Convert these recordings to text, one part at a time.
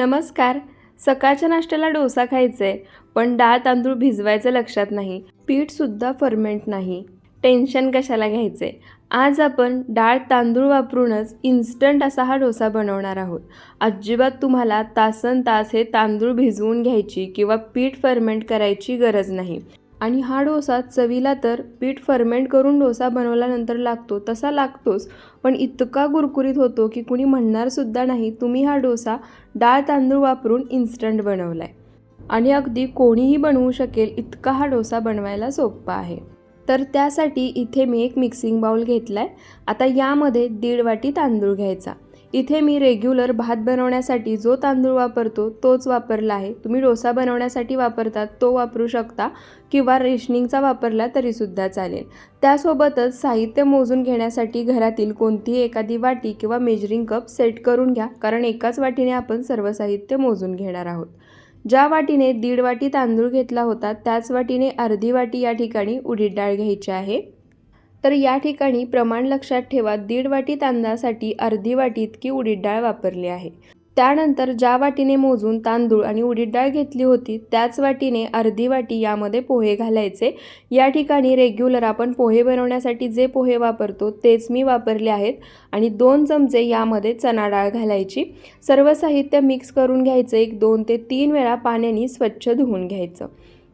नमस्कार. सकाळच्या नाश्त्याला डोसा खायचा आहे पण डाळ तांदूळ भिजवायचं लक्षात नाही. पीठसुद्धा फर्मेंट नाही. टेन्शन कशाला घ्यायचे? आज आपण डाळ तांदूळ वापरूनच इन्स्टंट असा हा डोसा बनवणार आहोत. अजिबात तुम्हाला तासन तास हे तांदूळ भिजवून घ्यायची किंवा पीठ फर्मेंट करायची गरज नाही. आणि हा डोसा चवीला तर पीठ फर्मेंट करून डोसा बनवल्यानंतर लागतो तसा लागतोच. पण इतका कुरकुरीत होतो की कुणी म्हणणारसुद्धा नाही तुम्ही हा डोसा डाळ तांदूळ वापरून इन्स्टंट बनवला आहे आणि अगदी कोणीही बनवू शकेल इतका हा डोसा बनवायला सोपा आहे. तर त्यासाठी इथे मी एक मिक्सिंग बाउल घेतला आहे आता यामध्ये दीड वाटी तांदूळ घ्यायचा. इथे मी रेग्युलर भात बनवण्यासाठी जो तांदूळ वापरतो तोच वापरला आहे. तुम्ही डोसा बनवण्यासाठी वापरतात तो वापरू शकता किंवा रेशनिंगचा वापरला तरीसुद्धा चालेल. त्यासोबतच साहित्य मोजून घेण्यासाठी घरातील कोणतीही एखादी वाटी किंवा मेजरिंग कप सेट करून घ्या कारण एकाच वाटीने आपण सर्व साहित्य मोजून घेणार आहोत. ज्या वाटीने दीड वाटी तांदूळ घेतला होता त्याच वाटीने अर्धी वाटी या ठिकाणी उडीद डाळ घ्यायची आहे. तर या ठिकाणी प्रमाण लक्षात ठेवा दीड वाटी तांदळासाठी अर्धी वाटी इतकी उडीद डाळ वापरली आहे. त्यानंतर ज्या वाटीने मोजून तांदूळ आणि उडीद डाळ घेतली होती त्याच वाटीने अर्धी वाटी यामध्ये पोहे घालायचे. या ठिकाणी रेग्युलर आपण पोहे बनवण्यासाठी जे पोहे वापरतो तेच मी वापरले आहेत आणि दोन चमचे यामध्ये चणा डाळ घालायची. सर्व साहित्य मिक्स करून घ्यायचं एक दोन ते तीन वेळा पाण्याने स्वच्छ धुवून घ्यायचं.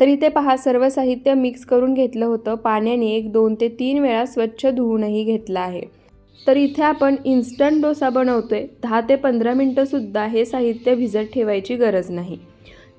तर इथे पहा सर्व साहित्य मिक्स करून घेतलं होतं. पाण्याने एक दोन ते तीन वेळा स्वच्छ धुवूनही घेतलं आहे. तर इथे आपण इन्स्टंट डोसा बनवतोय. दहा ते पंधरा मिनटंसुद्धा हे साहित्य भिजत ठेवायची गरज नाही.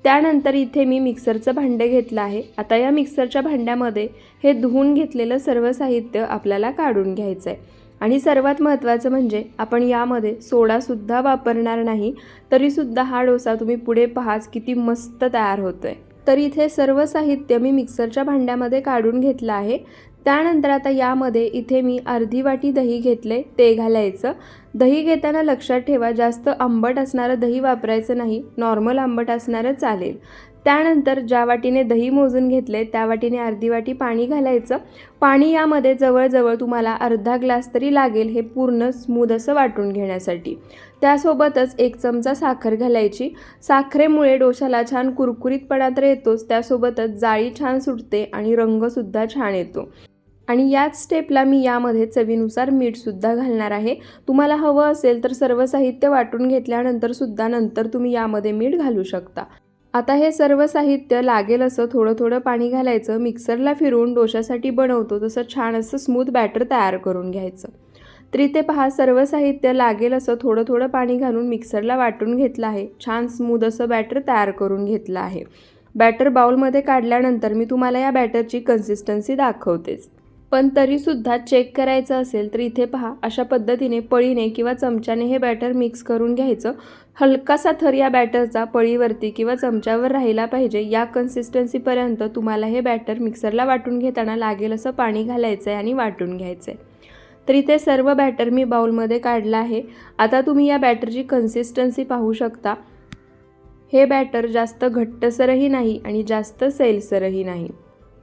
त्यानंतर इथे मी मिक्सरचं भांडं घेतलं आहे. आता या मिक्सरच्या भांड्यामध्ये हे धुवून घेतलेलं सर्व साहित्य आपल्याला काढून घ्यायचं आहे आणि सर्वात महत्त्वाचं म्हणजे आपण यामध्ये सोडासुद्धा वापरणार नाही. तरीसुद्धा हा डोसा तुम्ही पुढे पहाच किती मस्त तयार होतो आहे तर इथे सर्व साहित्य मी मिक्सरच्या भांड्यामध्ये काढून घेतलं आहे. त्यानंतर आता यामध्ये इथे मी अर्धी वाटी दही घेतले ते घालायचं. दही घेताना लक्षात ठेवा जास्त आंबट असणारं दही वापरायचं नाही नॉर्मल आंबट असणारं चालेल. त्यानंतर ज्या वाटीने दही मोजून घेतले त्या वाटीने अर्धी वाटी पाणी घालायचं. पाणी यामध्ये जवळजवळ तुम्हाला अर्धा ग्लास तरी लागेल हे पूर्ण स्मूद असं वाटून घेण्यासाठी. त्यासोबतच एक चमचा साखर घालायची. साखरेमुळे डोशाला छान कुरकुरीतपणा तर येतोच त्यासोबतच जाळी छान सुटते आणि रंगसुद्धा छान येतो. आणि याच स्टेपला मी यामध्ये चवीनुसार मीठसुद्धा घालणार आहे. तुम्हाला हवं असेल तर सर्व साहित्य वाटून घेतल्यानंतर सुद्धा नंतर तुम्ही यामध्ये मीठ घालू शकता. आता हे सर्व साहित्य लागेल असं थोडं थोडं पाणी घालायचं मिक्सरला फिरवून डोशासाठी बनवतो तसं छान असं स्मूथ बॅटर तयार करून घ्यायचं. तरी ते पहा सर्व साहित्य लागेल असं थोडं थोडं पाणी घालून मिक्सरला वाटून घेतलं आहे. छान स्मूथ असं बॅटर तयार करून घेतलं आहे. बॅटर बाउलमध्ये काढल्यानंतर मी तुम्हाला या बॅटरची कन्सिस्टन्सी दाखवतेच. पण तरीसुद्धा चेक करायचं असेल तर इथे पहा अशा पद्धतीने पळीने किंवा चमच्याने हे बॅटर मिक्स करून घ्यायचं. हलकासा थर या बॅटरचा पळीवरती किंवा चमच्यावर राहिला पाहिजे. या कन्सिस्टन्सीपर्यंत तुम्हाला हे बॅटर मिक्सरला वाटून घेताना लागेल असं पाणी घालायचं आहे आणि वाटून घ्यायचं आहे तर इथे सर्व बॅटर मी बाउलमध्ये काढलं आहे. आता तुम्ही या बॅटरची कन्सिस्टन्सी पाहू शकता. हे बॅटर जास्त घट्टसरही नाही आणि जास्त सैलसरही नाही.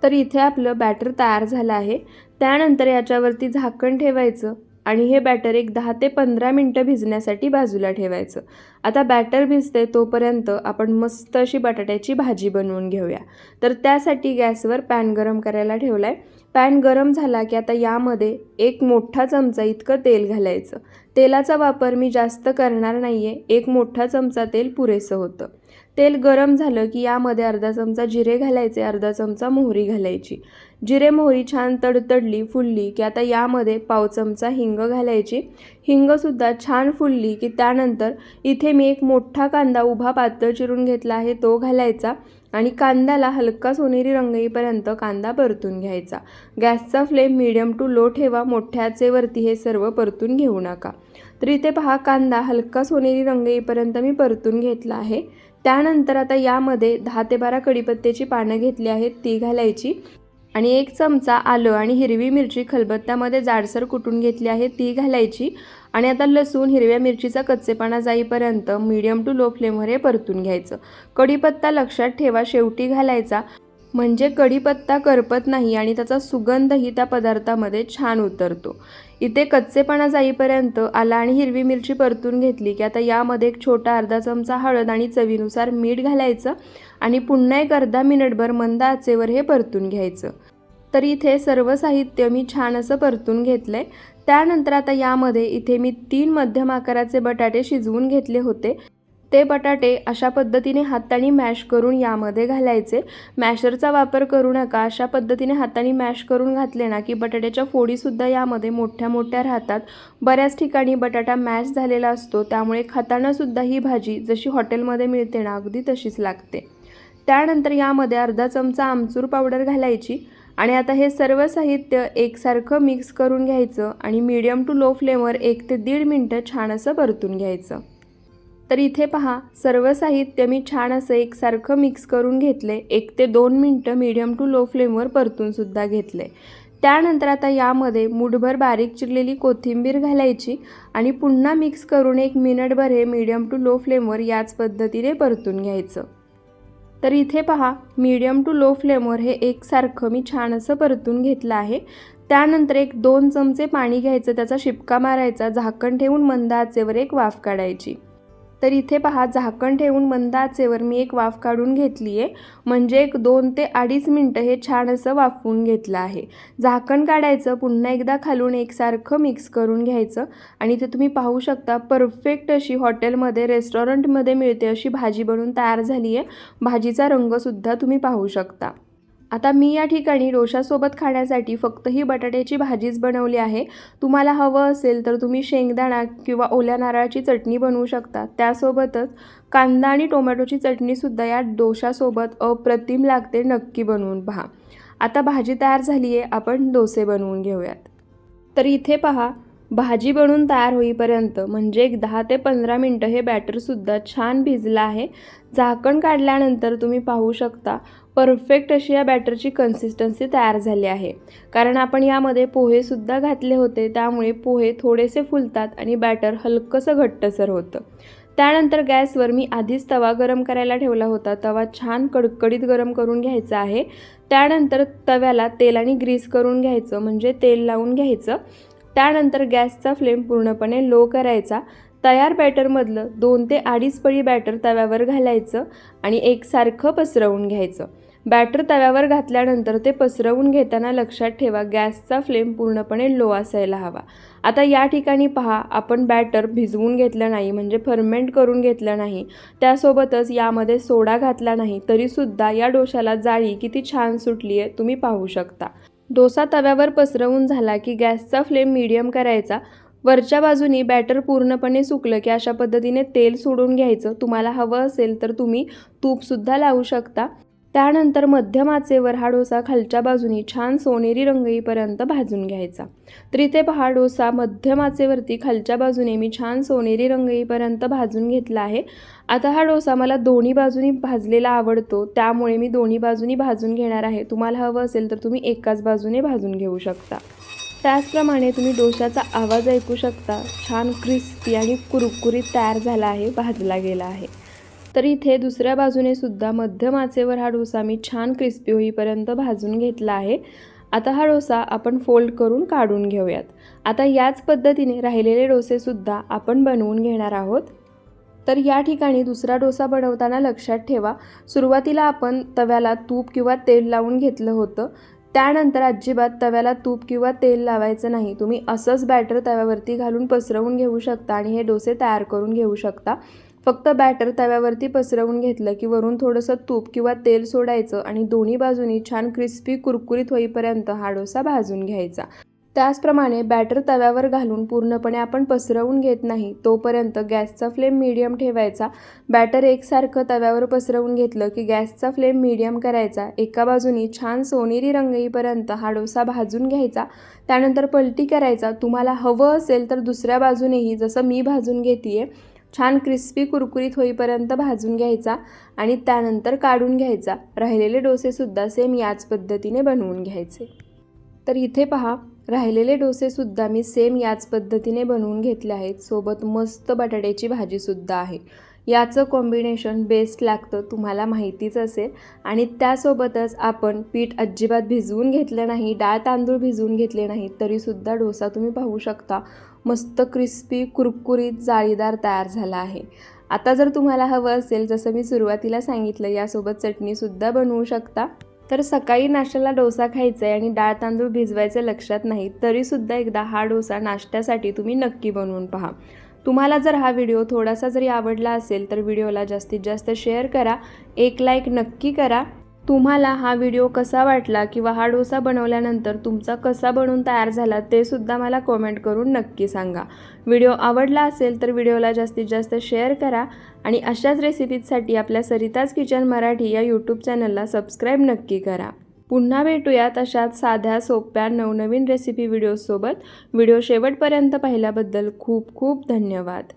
तर इथे आपलं बॅटर तयार झालं आहे. त्यानंतर याच्यावरती झाकण ठेवायचं आणि हे बॅटर एक दहा ते पंधरा मिनटं भिजण्यासाठी बाजूला ठेवायचं. आता बॅटर भिजते तोपर्यंत आपण मस्त अशी बटाट्याची भाजी बनवून घेऊया. तर त्यासाठी गॅसवर पॅन गरम करायला ठेवला आहे पॅन गरम झाला की आता यामध्ये एक मोठा चमचा इतकं तेल घालायचं. तेलाचा वापर मी जास्त करणार नाही आहे एक मोठा चमचा तेल पुरेसं होतं. तेल गरम झालं की यामध्ये अर्धा चमचा जिरे घालायचे अर्धा चमचा मोहरी घालायची. जिरे मोहरी छान तडतडली फुलली की आता यामध्ये पाव चमचा हिंग घालायची. हिंगसुद्धा छान फुलली की त्यानंतर इथे मी एक मोठा कांदा उभा पातळ चिरून घेतला आहे तो घालायचा. आणि कांद्याला हलका सोनेरी रंग येईपर्यंत कांदा परतून घ्यायचा. गॅसचा फ्लेम मिडियम टू लो ठेवा मोठ्याचे वरती हे सर्व परतून घेऊ नका. तर इथे पहा कांदा हलका सोनेरी रंग येईपर्यंत मी परतून घेतला आहे. त्यानंतर आता यामध्ये दहा ते बारा कडीपत्त्याची पानं घेतली आहेत ती घालायची. आणि एक चमचा आलं आणि हिरवी मिरची खलबत्त्यामध्ये जाडसर कुटून घेतली आहे ती घालायची. आणि आता लसूण हिरव्या मिरचीचा कच्चेपणा जाईपर्यंत मीडियम टू लो फ्लेमवर हे परतून घ्यायचं. कढीपत्ता लक्षात ठेवा शेवटी घालायचा. म्हणजे कढीपत्ता करपत नाही आणि त्याचा सुगंधही त्या पदार्थामध्ये छान उतरतो. इथे कच्चेपणा जाईपर्यंत आला आणि हिरवी मिरची परतून घेतली की आता यामध्ये एक छोटा अर्धा चमचा हळद आणि चवीनुसार मीठ घालायचं आणि पुन्हा एक अर्धा मिनिटभर मंद आचेवर हे परतून घ्यायचं. तर इथे सर्व साहित्य मी छान असं परतून घेतलं आहे त्यानंतर आता यामध्ये इथे मी तीन मध्यम आकाराचे बटाटे शिजवून घेतले होते. ते बटाटे अशा पद्धतीने हाताने मॅश करून यामध्ये घालायचे. मॅशरचा वापर करू नका अशा पद्धतीने हाताने मॅश करून घातले ना की बटाट्याच्या फोडीसुद्धा यामध्ये मोठ्या मोठ्या राहतात. बऱ्याच ठिकाणी बटाटा मॅश झालेला असतो त्यामुळे खातानासुद्धा ही भाजी जशी हॉटेलमध्ये मिळते ना अगदी तशीच लागते. त्यानंतर यामध्ये अर्धा चमचा आमचूर पावडर घालायची. आणि आता हे सर्व साहित्य एकसारखं मिक्स करून घ्यायचं आणि मीडियम टू लो फ्लेमवर एक ते दीड मिनटं छान असं परतून घ्यायचं. तर इथे पहा सर्व साहित्य मी छान असं एकसारखं मिक्स करून घेतले. एक ते दोन मिनटं मीडियम टू लो फ्लेमवर परतूनसुद्धा घेतले. त्यानंतर आता यामध्ये मुठभर बारीक चिरलेली कोथिंबीर घालायची आणि पुन्हा मिक्स करून एक मिनिटभर हे मीडियम टू लो फ्लेमवर याच पद्धतीने परतून घ्यायचं. तर इथे पहा मीडियम टू लो फ्लेमवर हे एकसारखं मी छान असं परतून घेतलं आहे. त्यानंतर एक दोन चमचे पाणी घ्यायचं त्याचा शिपका मारायचा झाकण ठेवून मंद आचेवर एक वाफ काढायची. तर इथे पहा झाकण ठेवून मंद आचेवर मी एक वाफ काढून घेतली आहे. म्हणजे एक दोन ते अडीच मिनटं हे छान असं वाफवून घेतलं आहे. झाकण काढायचं पुन्हा एकदा खालून एकसारखं मिक्स करून घ्यायचं. आणि ते तुम्ही पाहू शकता परफेक्ट अशी हॉटेलमध्ये रेस्टॉरंटमध्ये मिळते अशी भाजी बनवून तयार झाली आहे. भाजीचा रंगसुद्धा तुम्ही पाहू शकता. आता मी या ठिकाणी डोशासोबत खाण्यासाठी फक्त ही बटाट्याची भाजीच बनवली आहे. तुम्हाला हवं असेल तर तुम्ही शेंगदाणा किंवा ओल्या नारळाची चटणी बनवू शकता. त्यासोबतच कांदा आणि टोमॅटोची चटणीसुद्धा या डोशासोबत अप्रतिम लागते नक्की बनवून पहा. आता भाजी तयार झाली आहे आपण डोसे बनवून घेऊयात. तर इथे पहा भाजी बनवून तयार होईपर्यंत म्हणजे एक दहा ते पंधरा मिनटं हे बॅटरसुद्धा छान भिजलं आहे. झाकण काढल्यानंतर तुम्ही पाहू शकता परफेक्ट अशी या बॅटरची कन्सिस्टन्सी तयार झाली आहे. कारण आपण यामध्ये पोहेसुद्धा घातले होते त्यामुळे पोहे थोडेसे फुलतात आणि बॅटर हलकंसं घट्टसर होतं. त्यानंतर गॅसवर मी आधीच तवा गरम करायला ठेवला होता. तवा छान कडकडीत गरम करून घ्यायचा आहे. त्यानंतर तव्याला तेलाने ग्रीस करून घ्यायचं म्हणजे तेल लावून घ्यायचं. त्यानंतर गॅसचा फ्लेम पूर्णपणे लो करायचा. तयार बॅटरमधलं दोन ते अडीच पळी बॅटर तव्यावर घालायचं आणि एकसारखं पसरवून घ्यायचं. बॅटर तव्यावर घातल्यानंतर ते पसरवून घेताना लक्षात ठेवा गॅसचा फ्लेम पूर्णपणे लो असायला हवा. आता या ठिकाणी पहा आपण बॅटर भिजवून घेतलं नाही म्हणजे फर्मेंट करून घेतलं नाही. त्यासोबतच यामध्ये सोडा घातला नाही तरीसुद्धा या डोशाला जाळी किती छान सुटली आहे तुम्ही पाहू शकता. डोसा तव्यावर पसरवून झाला की गॅसचा फ्लेम मीडियम करायचा. वरच्या बाजूनी बॅटर पूर्णपणे सुकलं की अशा पद्धतीने तेल सोडून घ्यायचं. तुम्हाला हवं असेल तर तुम्ही तूपसुद्धा लावू शकता. त्यानंतर मध्यम आचेवर हा डोसा खालच्या बाजूनी छान सोनेरी रंग येईपर्यंत भाजून घ्यायचा. तर इथे पहा डोसा मध्यम आचेवरती खालच्या बाजूने मी छान सोनेरी रंग येईपर्यंत भाजून घेतला आहे. आता हा डोसा मला दोन्ही बाजूनी भाजलेला आवडतो त्यामुळे मी दोन्ही बाजूनी भाजून घेणार आहे. तुम्हाला हवं असेल तर तुम्ही एकाच बाजूने भाजून घेऊ शकता. त्याचप्रमाणे तुम्ही डोशाचा आवाज ऐकू शकता. छान क्रिस्पी आणि कुरकुरीत तयार झाला आहे भाजला गेला आहे. तर इथे दुसऱ्या बाजूने सुद्धा मध्यम आचेवर हा डोसा मी छान क्रिस्पी होईपर्यंत भाजून घेतला आहे. आता हा डोसा आपण फोल्ड करून काढून घेऊयात. आता याच पद्धतीने राहिलेले डोसेसुद्धा आपण बनवून घेणार आहोत. तर या ठिकाणी दुसरा डोसा बनवताना लक्षात ठेवा सुरुवातीला आपण तव्याला तूप किंवा तेल लावून घेतलं होतं. त्यानंतर अजिबात तव्याला तूप किंवा तेल लावायचं नाही. तुम्ही असंच बॅटर तव्यावरती घालून पसरवून घेऊ शकता आणि हे डोसे तयार करून घेऊ शकता. फक्त बॅटर तव्यावरती पसरवून घेतलं की वरून थोडंसं तूप किंवा तेल सोडायचं आणि दोन्ही बाजूनी छान क्रिस्पी कुरकुरीत होईपर्यंत हा डोसा भाजून घ्यायचा. त्याचप्रमाणे बॅटर तव्यावर घालून पूर्णपणे आपण पसरवून घेत नाही तोपर्यंत गॅसचा फ्लेम मीडियम ठेवायचा. बॅटर एकसारखं तव्यावर पसरवून घेतलं की गॅसचा फ्लेम मीडियम करायचा. एका बाजूनी छान सोनेरी रंग येईपर्यंत हा डोसा भाजून घ्यायचा. त्यानंतर पलटी करायचा. तुम्हाला हवं असेल तर दुसऱ्या बाजूनेही जसं मी भाजून घेते छान क्रिस्पी कुरकुरीत होईपर्यंत भाजून घ्यायचा आणि त्यानंतर काढून घ्यायचा. राहिलेले डोसेसुद्धा सेम याच पद्धतीने बनवून घ्यायचे. तर इथे पहा राहिलेले डोसेसुद्धा मी सेम याच पद्धतीने बनवून घेतले आहेत. सोबत मस्त बटाट्याची भाजीसुद्धा आहे. याचं कॉम्बिनेशन बेस्ट लागतं तुम्हाला माहितीच असेल. आणि त्यासोबतच आपण पीठ अजिबात भिजवून घेतलं नाही डाळ तांदूळ भिजवून घेतले नाही तरीसुद्धा डोसा तुम्ही पाहू शकता. मस्त क्रिस्पी कुरकुरीत जाळीदार तयार झाला आहे. आता जर तुम्हाला हवं असेल जसं मी सुरुवातीला सांगितलं यासोबत चटणीसुद्धा बनवू शकता. तर सकाळी नाश्त्याला डोसा खायचा आहे आणि डाळ तांदूळ भिजवायचं लक्षात नाही तरीसुद्धा एकदा हा डोसा नाश्त्यासाठी तुम्ही नक्की बनवून पहा. तुम्हाला जर हा व्हिडिओ थोडासा जरी आवडला असेल तर व्हिडिओला जास्तीत जास्त शेअर करा. एक लाईक नक्की करा. तुम्हाला हा व्हिडिओ कसा वाटला किंवा हा डोसा बनवल्यानंतर तुमचा कसा बनवून तयार झाला ते सुद्धा मला कॉमेंट करून नक्की सांगा. व्हिडिओ आवडला असेल तर व्हिडिओला जास्तीत जास्त शेअर करा आणि अशाच रेसिपीजसाठी आपल्या सरिताज किचन मराठी या यूट्यूब चॅनलला सबस्क्राईब नक्की करा. पुन्हा भेटूयात अशाच साध्या सोप्या नवनवीन रेसिपी व्हिडिओसोबत व्हिडिओ शेवटपर्यंत पाहिल्याबद्दल खूप खूप धन्यवाद.